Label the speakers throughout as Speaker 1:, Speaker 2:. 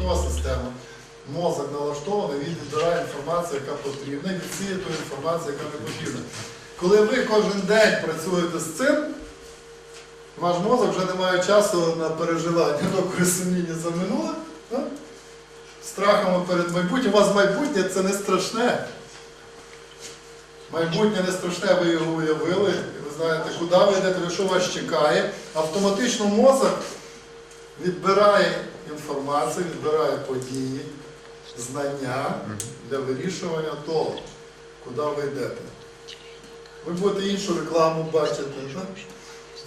Speaker 1: позвонкова система. Мозок налаштований, він відбирає інформацію, яка потрібна, і відсіє ту інформацію, яка не потрібна. Коли ви кожен день працюєте з цим, ваш мозок вже не має часу на переживання, докори сумління за минуле. Страхами перед майбутнім. У вас майбутнє це не страшне. Майбутнє не страшне, ви його уявили, і ви знаєте, куди ви йдете, що вас чекає. Автоматично мозок відбирає інформацію, відбирає події, знання для вирішування того, куди ви йдете. Ви будете іншу рекламу бачити, так?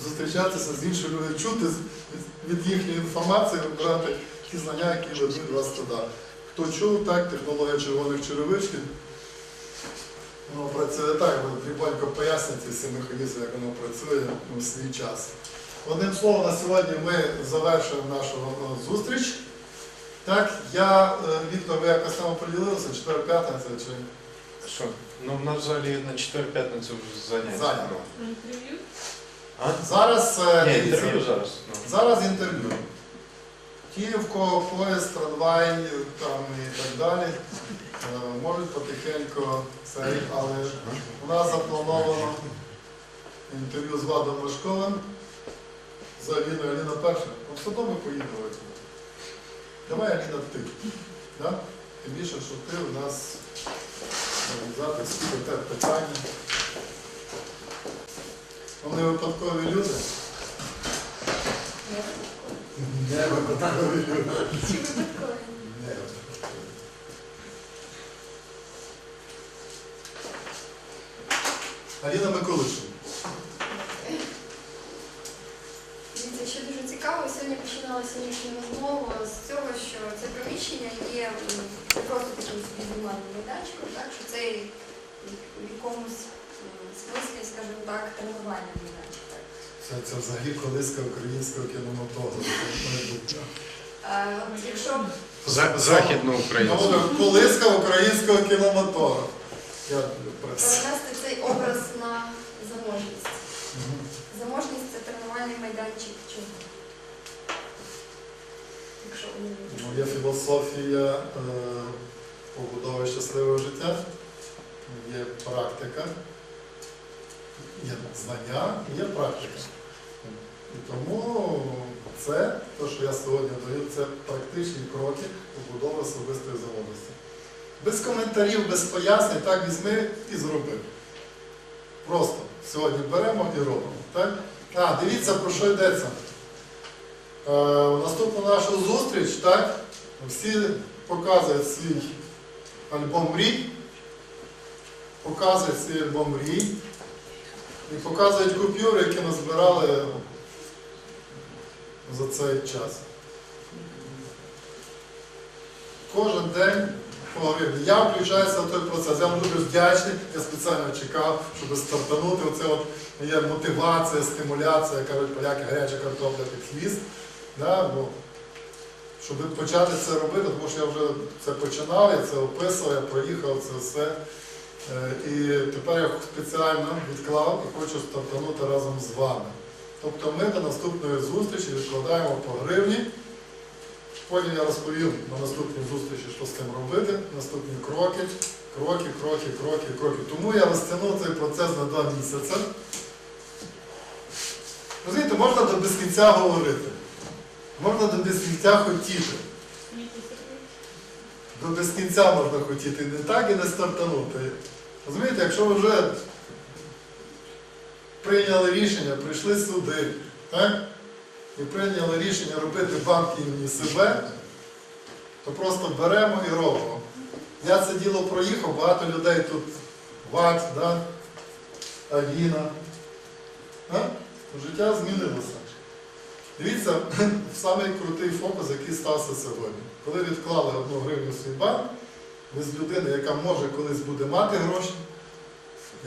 Speaker 1: зустрічатися з іншими людьми, чути від їхньої інформації, вибирати ті знання, які ведуть вас туди. Хто чув, так, технологія червоних черевичків. Воно працює так, ви дрібонько пояснює ці механізми, як воно працює у свій час. Одним словом, на сьогодні ми завершуємо нашу е, зустріч. Так, я, е, Віктор, ви якось там оприділилися, четвер п'ятниця чи
Speaker 2: Що? Ну, в нас взагалі на 4 п'ятницю вже заняття.
Speaker 1: Зайнято.
Speaker 3: Інтерв'ю?
Speaker 2: А?
Speaker 1: зараз е,
Speaker 2: Ні, інтерв'ю зараз. Ну.
Speaker 1: зараз інтерв'ю. Кого поїзд, трамвай там і так далі, можуть потихеньку цей, але у нас заплановано інтерв'ю з Владом Машковим, з Аліною. Аліна перша. Ну, все одно ми поїдемо. Давай, Аліна, ти. Да? Тим більше, що ти у нас організатор спікер питання. Вони випадкові люди. Не випадкові люди.
Speaker 3: Чи?
Speaker 1: Не випадкові. Аліна Миколишин.
Speaker 4: Дивіться, що дуже цікаво, сьогодні починала сьогоднішню розмову з цього, що це приміщення є не просто таким собі майданчиком, так, що це в якомусь смислі, скажімо так, тренувальний майданчик. Так.
Speaker 1: Це, це взагалі колиска українського кінематографу.
Speaker 4: якщо
Speaker 2: За, західну Україну.
Speaker 1: Ну, Колиска українського кінематографу. Я
Speaker 4: перенести цей образ на заможність. Заможність це тренувальний майданчик
Speaker 1: Є філософія е, побудови щасливого життя, є практика, є знання, є практика. І тому це, те, що я сьогодні даю, це практичні кроки побудови особистої заможності. Без коментарів, без пояснень, так візьми і зроби. Просто сьогодні беремо і робимо. Так? А, дивіться, про що йдеться. Е, наступну нашу зустріч, так, всі показують свій альбом мрій, показують свій альбом мрій і показують купюри, які назбирали за цей час. Кожен день по. Я включаюся в той процес. Я вам дуже вдячний, я спеціально чекав, щоб стартанути. Оце от є мотивація, стимуляція, кажуть поляки, гаряча картопля під хвіст. Да, бо, щоб почати це робити, тому що я вже це починав, я це описував, я проїхав це все. Е, І тепер я спеціально відклав і хочу стартанути разом з вами. Тобто ми до наступної зустрічі відкладаємо по гривні. Потім я розповім на наступній зустрічі, що з цим робити, наступні кроки, кроки, кроки, кроки, кроки. Тому я розтягнув цей процес на два місяці. Розумієте, можна до безкінця говорити. Можна до безкінця хотіти. До безкінця можна хотіти. Не так і не стартанути. Розумієте, якщо ви вже прийняли рішення, прийшли сюди, так? І прийняли рішення робити банк імені себе, то просто беремо і робимо. Я це діло проїхав, багато людей тут, Вакс, да? Аліна. А? Життя змінилося. Дивіться, самий крутий фокус, який стався сьогодні. Коли відклали одну гривню свій банк, ви з людини, яка може колись буде мати гроші,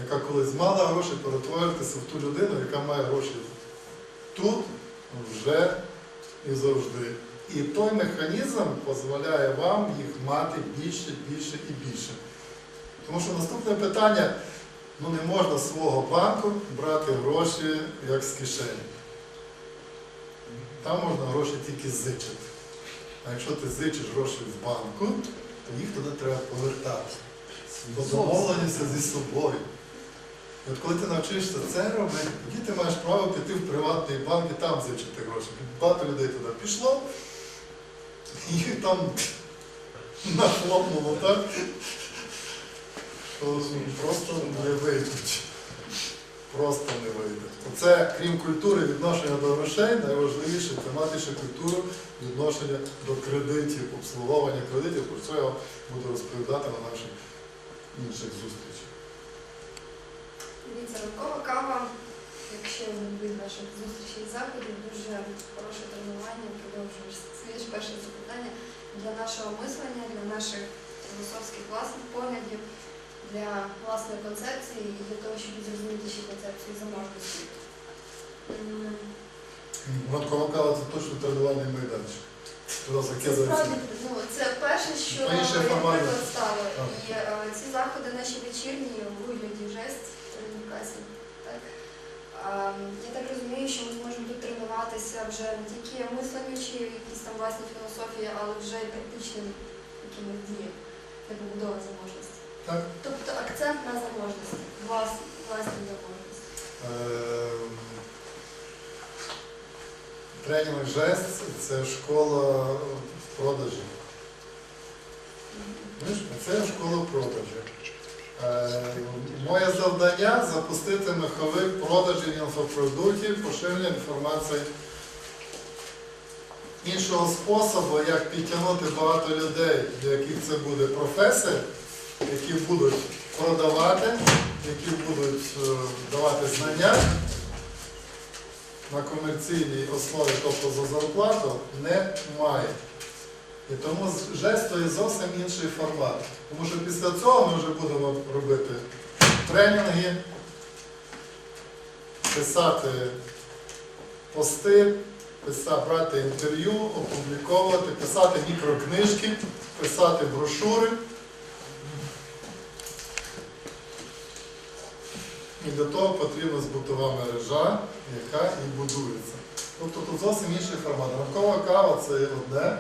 Speaker 1: яка колись мала гроші, перетворитися в ту людину, яка має гроші тут, вже і завжди. І той механізм дозволяє вам їх мати більше, більше і більше. Тому що наступне питання, ну не можна з свого банку брати гроші як з кишені. Там можна гроші тільки зичити. А якщо ти зичиш гроші в банку, то їх туди треба повертати. По домовленістю зі собою. І от коли ти навчишся це робити, тоді ти маєш право піти в приватний банк і там зичити гроші. Багато людей туди пішло, і там нахлопнуло так, що просто не вийдуть. Просто не вийде. Оце, крім культури відношення до грошей, найважливіше це мати ще культуру відношення до кредитів, обслуговування кредитів, про що я буду розповідати на наших інших зустрічах.
Speaker 4: Дивіться, ранкова кава, якщо від ваших зустрічей і заходів, дуже хороше тренування, продовжуєш своє ж перше запитання для нашого мислення, для наших філософських власних поглядів, для власної концепції і для того, щоб зрозуміти ще концепцію заможності.
Speaker 1: Ранкова кава це точно тренувальний майданчик.
Speaker 4: Це справді ну, це перше, що я ставила.
Speaker 1: Так.
Speaker 4: І е, ці заходи наші вечірні у вигляді жесть тренувкасі. Так? Я так розумію, що ми зможемо тут тренуватися вже не тільки мисленню чи якісь там власні філософії, але вже й практичним якимось діям для побудови заможності.
Speaker 1: Так?
Speaker 4: Тобто акцент на заможності, влас, власні заможності.
Speaker 1: Ем, Тренінг жест це школа в продажі. Це школа продажі. Е, Моє завдання запустити маховик продажів інфопродуктів, поширення інформації. Іншого способу, як підтягнути багато людей, для яких це буде професія, які будуть продавати, які будуть е, давати знання на комерційній основі, тобто за зарплату, немає. І тому жест є зовсім інший формат. Тому що після цього ми вже будемо робити тренінги, писати пости, писати, брати інтерв'ю, опубліковувати, писати мікрокнижки, писати брошури. І для того потрібна збутова мережа, яка і будується. Тобто тут зовсім інший формат. Ранкова кава це одне,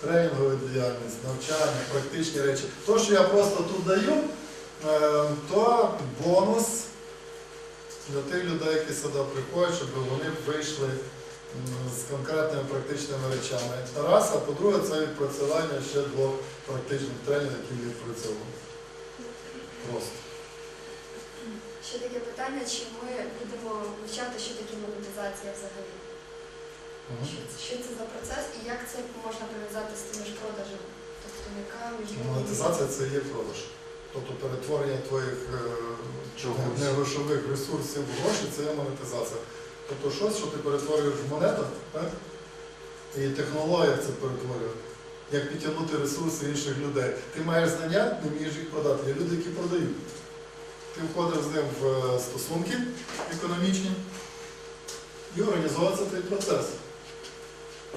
Speaker 1: тренінгова діяльність, навчання, практичні речі. То, що я просто тут даю, е, то бонус для тих людей, які сюди приходять, щоб вони вийшли з конкретними практичними речами. Раз, а по-друге, це відпрацювання ще двох практичних тренінгів, які відпрацьовували. Просто.
Speaker 4: Ще таке питання, чи ми будемо вивчати, що таке монетизація взагалі? Що, це- що це за процес і як це можна пов'язати з тими ж продажами? Тобто яка між
Speaker 1: Монетизація це є продаж. Тобто перетворення твоїх е, негрошових ресурсів в гроші це є монетизація. Тобто щось, що ти перетворюєш в монету, так? і технологія це перетворює. Як підтягнути ресурси інших людей. Ти маєш знання, не вмієш їх продати. Є люди, які продають. Ти входиш з ним в е, стосунки економічні і організовується цей процес.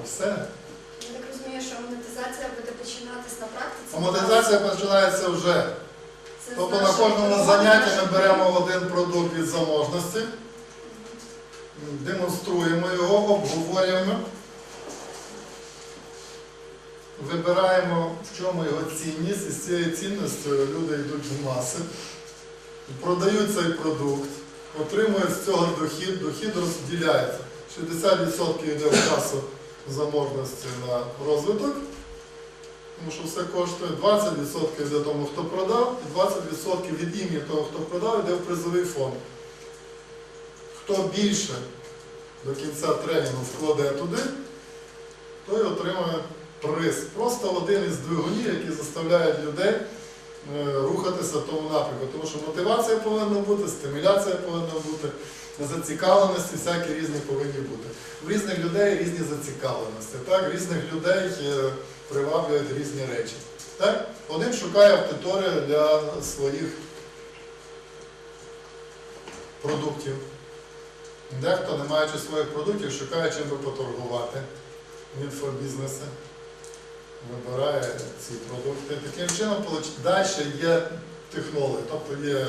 Speaker 1: Все.
Speaker 4: Я так розумію, що монетизація буде починатись на практиці.
Speaker 1: А монетизація починається вже.
Speaker 4: Це
Speaker 1: Тобто на кожному занятті ми беремо один продукт від заможності, демонструємо його, обговорюємо, вибираємо, в чому його цінність, і з цією цінністю люди йдуть в маси, продають цей продукт, отримують з цього дохід, дохід розділяється. 60% йде в касу заможності на розвиток, тому що все коштує 20% йде тому, хто продав, і 20% від імені того, хто продав, йде в призовий фонд. Хто більше до кінця тренінгу вкладе туди, той отримує приз. Просто один із двигунів, які заставляють людей рухатися в тому напрямку. Тому що мотивація повинна бути, стимуляція повинна бути, зацікавленості всякі різні повинні бути. У різних людей різні зацікавленості. Так? Різних людей е, приваблюють різні речі. Так? Один шукає аудиторію для своїх продуктів. Дехто, не маючи своїх продуктів, шукає чим би поторгувати в інфобізнесі. Вибирає ці продукти. Таким чином, далі є технологи, тобто є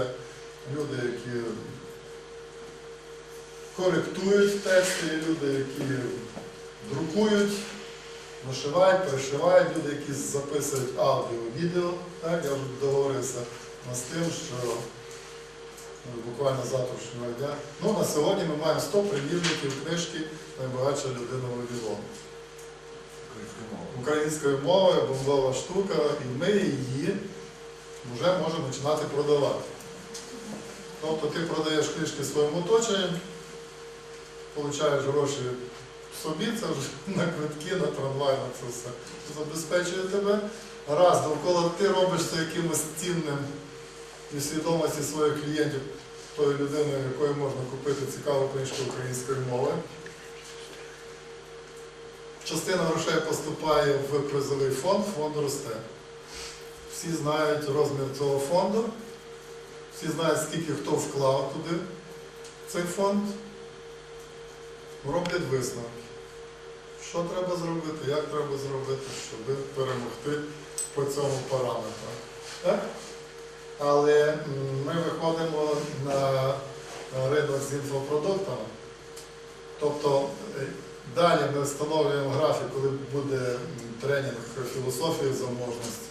Speaker 1: люди, які коректують тексти, люди, які друкують вишивають, пришивають, люди, які записують аудіо, відео. Так, я вже договорився з тим, що ну, буквально завтрашнього дня. Ну, на сьогодні ми маємо 100 примірників книжки Найбагатша людина Вавилон. Українською мовою бомбова штука, і ми її вже можемо починати продавати. Тобто ти продаєш книжки своєму оточенню, получаєш гроші собі, це вже на квитки, на трамвай, на це все. Забезпечує тебе. Раз, довкола ти робиш це якимось цінним і свідомості своїх клієнтів, тої людини, якої можна купити цікаву книжку української мови. Частина грошей поступає в призовий фонд, фонд росте. Всі знають розмір цього фонду, всі знають, скільки хто вклав туди цей фонд. Роблять висновки. Що треба зробити, як треба зробити, щоб перемогти по цьому параметру. Але ми виходимо на ринок з інфопродуктами. Тобто е, далі ми встановлюємо графік, коли буде тренінг філософії заможності,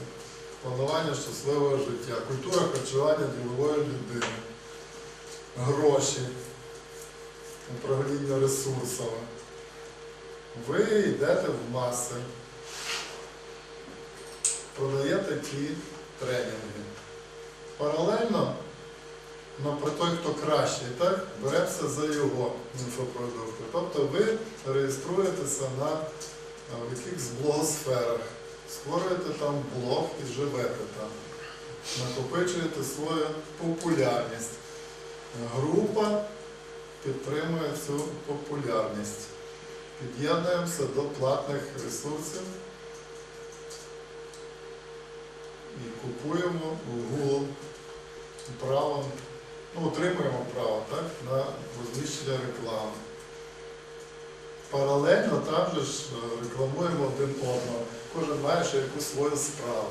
Speaker 1: планування щасливого життя, культура харчування ділової людини, гроші, управління ресурсами. Ви йдете в маси, продаєте ті тренінги. Паралельно, ну, про той, хто кращий, так, береться за його інфопродукти. Тобто ви реєструєтеся на е, в якихось блогосферах, створюєте там блог і живете там, накопичуєте свою популярність. Група підтримує цю популярність. Під'єднуємося до платних ресурсів і купуємо Google право, ну, отримуємо право так, на розміщення реклами. Паралельно також ж, е, рекламуємо один одного. Кожен має ще якусь свою справу.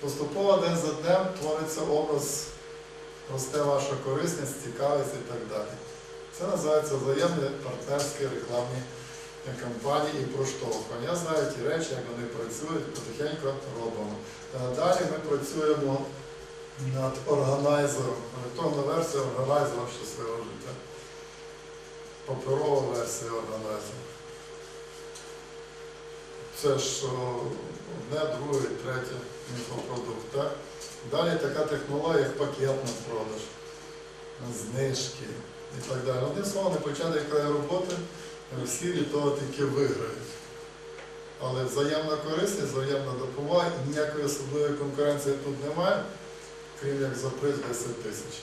Speaker 1: Поступово день за днем твориться образ, росте ваша корисність, цікавість і так далі. Це називається взаємні партнерські рекламні кампанії і проштовхування. Я знаю ті речі, як вони працюють, потихеньку робимо. Е, Далі ми працюємо над органайзером, електронна версія органайзера щасливого життя. Паперова версія органайзера. Це ж одне, друге, третє інфопродукт. Так? Далі така технологія, як пакетний продаж, знижки і так далі. Одним словом, на початку роботи всі від того тільки виграють. Але взаємна корисність, взаємна допомога ніякої особливої конкуренції тут немає, крім як за приз 10 тисяч.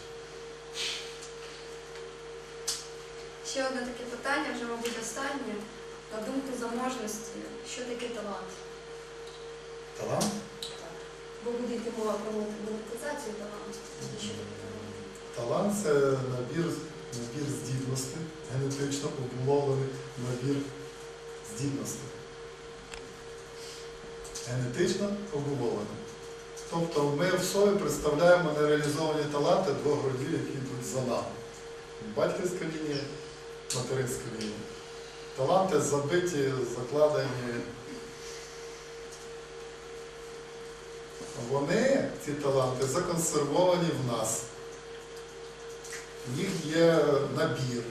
Speaker 4: Ще одне таке питання, вже, мабуть, останнє. На думку заможності, що таке талант?
Speaker 1: Талант? Так.
Speaker 4: Бо буде йти мова про монетизацію таланту. Що таке талант?
Speaker 1: Талант це набір, набір здібностей, генетично обумовлений набір здібностей. Генетично обумовлений. Тобто ми в собі представляємо нереалізовані таланти двох родів, які йдуть за нами. Батьківська лінія, материнська лінія. Таланти забиті, закладені. Вони, ці таланти, законсервовані в нас. Їх є набір.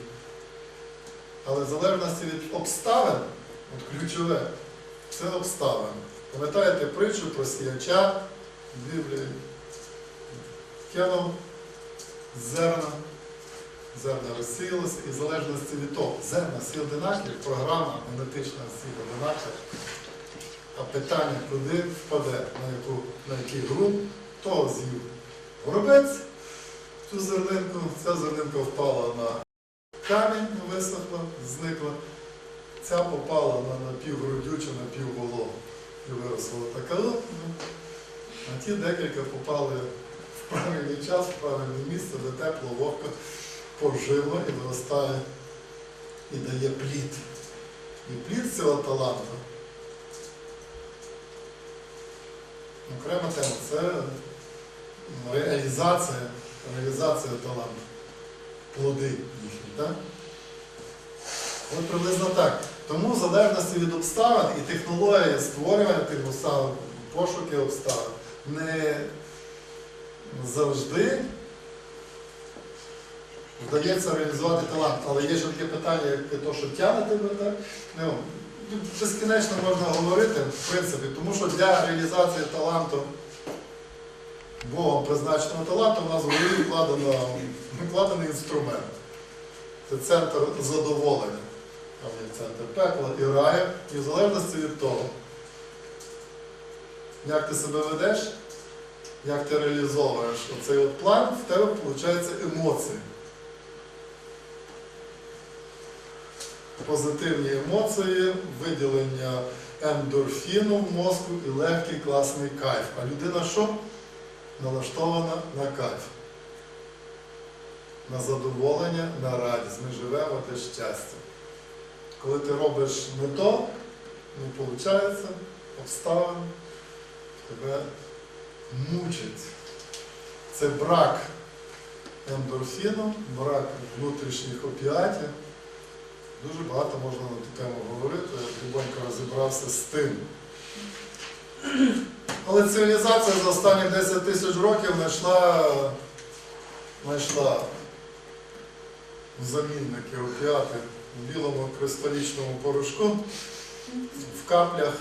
Speaker 1: Але в залежності від обставин, от ключове, це обставини. Пам'ятаєте притчу про сіяча Біблії? Кинув зерна, зерна розсіялося, і в залежності від того, зерна всі одинакові, програма генетична всіх одинакова. А питання, куди впаде, на, яку, на який ґрунт, того з'їв горобець цю зернинку, ця зернинка впала на камінь, висохла, зникла. Ця попала на напівгрудючу, напіввологу і виросла така. А ті декілька попали в правильний час, в правильне місце, де тепло, вогко, поживо і виростає і дає плід. І плід цього таланту. Окрема тема це реалізація, реалізація таланту, плоди їхні. Так? От приблизно так. Тому в залежності від обставин і технології створювання тих обставин, пошуки обставин, не завжди вдається реалізувати талант. Але є ще таке питання, як те, що тягне тебе, так? Ну, безкінечно можна говорити, в принципі, тому що для реалізації таланту, Богом призначеного таланту, у нас в голові вкладено, вкладений інструмент. Це центр задоволення. Там є центр пекла і раю. І в залежності від того, як ти себе ведеш, як ти реалізовуєш оцей от план, в тебе виходить емоції. Позитивні емоції, виділення ендорфіну в мозку і легкий класний кайф. А людина що? Налаштована на кайф. На задоволення, на радість. Ми живемо для щастя. Коли ти робиш не то, не виходить, обставини тебе мучить. Це брак ендорфіну, брак внутрішніх опіатів. Дуже багато можна на ту тему говорити, Любонько розібрався з тим. Але цивілізація за останні 10 тисяч років знайшла, знайшла замінники опіати в білому кристалічному порошку, в каплях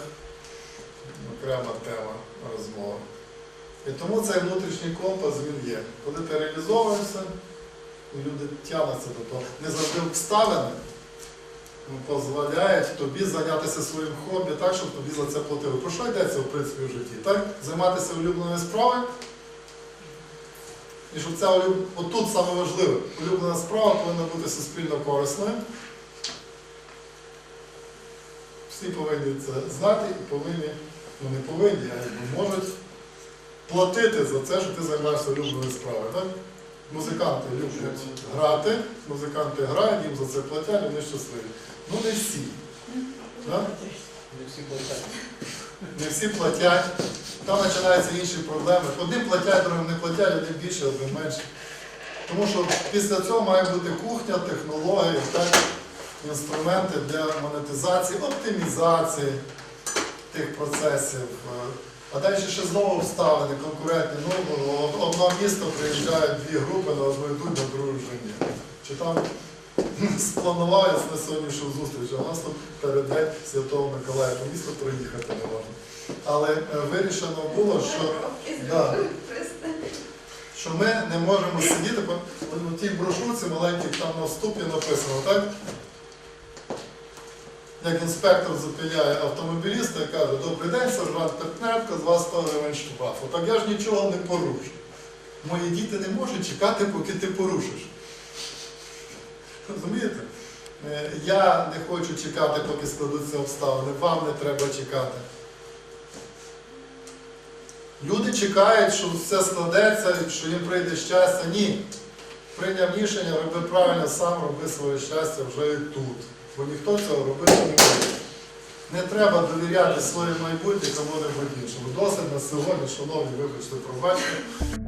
Speaker 1: окрема тема розмови. І тому цей внутрішній компас він є. Коли ти реалізовуєшся, люди тягнуться до того. Не завжди обставини ну, дозволяють тобі зайнятися своїм хобі так, щоб тобі за це платили. Про що йдеться в принципі в житті? Так? Займатися улюбленою справою. І щоб улюб... отут саме важливе, улюблена справа повинна бути суспільно корисною. Всі повинні це знати і повинні, ну не повинні, а якби можуть платити за це, що ти займаєшся улюбленою справою. Так? Музиканти люблять грати, музиканти грають, їм за це платять, вони щасливі. Ну не всі. Так?
Speaker 2: Не всі платять.
Speaker 1: Не всі платять. Там починаються інші проблеми. Одним платять, другим не платять, одним більше, одним менше. Тому що після цього має бути кухня, технології, так, інструменти для монетизації, оптимізації тих процесів. А далі ще знову обставини, конкурентні. Ну, в одно місто приїжджають дві групи, на одну йдуть, на другу вже ні. Чи там спланували на сьогоднішню зустріч, а нас тут перед Святого Миколая по місту проїхати не можна. Але е, вирішено було, що, Да. що ми не можемо сидіти, бо в тій брошурці маленькій там на написано, так? Як інспектор зупиняє автомобіліста і каже, добрий день, сержант Петнетко, з вас 100 гривень штраф. Так я ж нічого не порушу. Мої діти не можуть чекати, поки ти порушиш. Розумієте? Е, Я не хочу чекати, поки складуться обставини, вам не треба чекати. Люди чекають, що все складеться, що їм прийде щастя. Ні. Прийняв рішення, роби правильно, сам роби своє щастя вже і тут. Бо ніхто цього робити не буде. Не треба довіряти своє майбутнє кому-небудь іншому. Досить на сьогодні, шановні, вибачте, пробачте.